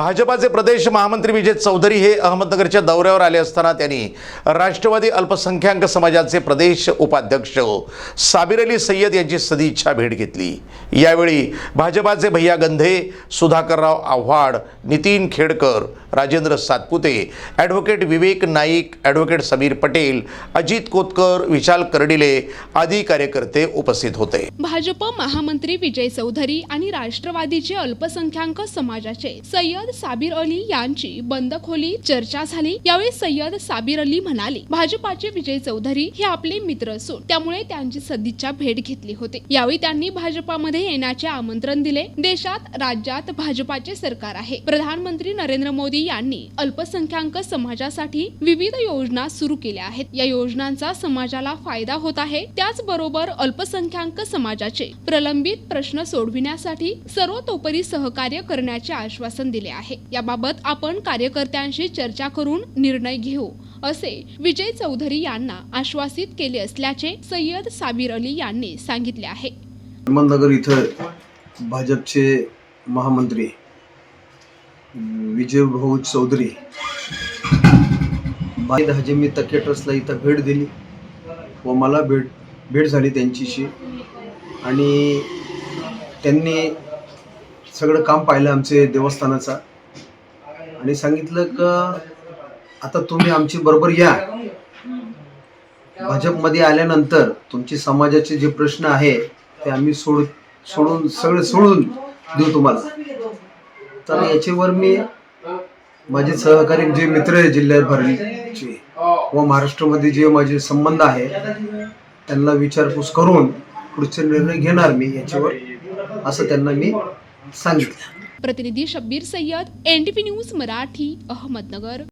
भाजपाचे प्रदेश महामंत्री विजय चौधरी हे अहमदनगरच्या दौऱ्यावर आले असताना त्यांनी राष्ट्रवादी अल्पसंख्याक समाजाचे प्रदेश उपाध्यक्ष साबिर अली सय्यद यांची सदिच्छा भेट घेतली. यावेळी भाजपाचे भैया गंधे सुधाकरराव आव्हाड नितीन खेडकर राजेंद्र सातपुते ॲडव्होकेट विवेक नाईक ॲडव्होकेट समीर पटेल अजित कोतकर विशाल कर्डिले आदी कार्यकर्ते उपस्थित होते. भाजप महामंत्री विजय चौधरी आणि राष्ट्रवादीचे अल्पसंख्याक समाजाचे सय्यद साबीर अली यांची बंद खोली चर्चा झाली. यावेळी सय्यद साबीर अली म्हणाले भाजपाचे विजय चौधरी हे आपले मित्र असून त्यामुळे त्यांची सदिच्छा भेट घेतली होती. यावेळी त्यांनी भाजपामध्ये येण्याचे आमंत्रण दिले. देशात राज्यात भाजपाचे सरकार आहे. प्रधानमंत्री नरेंद्र मोदी यांनी अल्पसंख्याक समाजासाठी विविध योजना सुरू केल्या आहेत. या योजनांचा समाजाला फायदा होत आहे. त्याचबरोबर अल्पसंख्याक समाजाचे प्रलंबित प्रश्न सोडविण्यासाठी सर्वतोपरी सहकार्य करण्याचे आश्वासन दिले आहे. याबाबत आपण कार्यकर्त्यांशी चर्चा करून निर्णय घेऊ असे विजय चौधरी यांना आश्वासित केले असल्याचे सय्यद साबीर अली यांनी सांगितले आहे. अहमदनगर इथं भाजपचे महामंत्री विजय भाऊ चौधरी बाईद हजेमी तके ट्रस्टला इथं भेट दिली व मला भेट भेट झाली त्यांच्याशी. आणि त्यांनी सगळं काम पाहिलं आमचे देवस्थानाचा. आणि सांगितलं का आता तुम्ही आमची बरोबर या. भाजपमध्ये आल्यानंतर तुमचे समाजाचे जे प्रश्न आहे ते आम्ही सोड सोडून सगळे सोडून देऊ तुम्हाला. तर याच्यावर मी माझे सहकारी जे मित्र आहे जिल्ह्याभरचे व महाराष्ट्रामध्ये जे माझे संबंध आहे त्यांना विचारपूस करून पुढचे निर्णय घेणार मी याच्यावर. असं त्यांना मी सांगितलं. प्रतिनिधी शब्बीर सय्यद एनडीपी न्यूज मराठी अहमदनगर.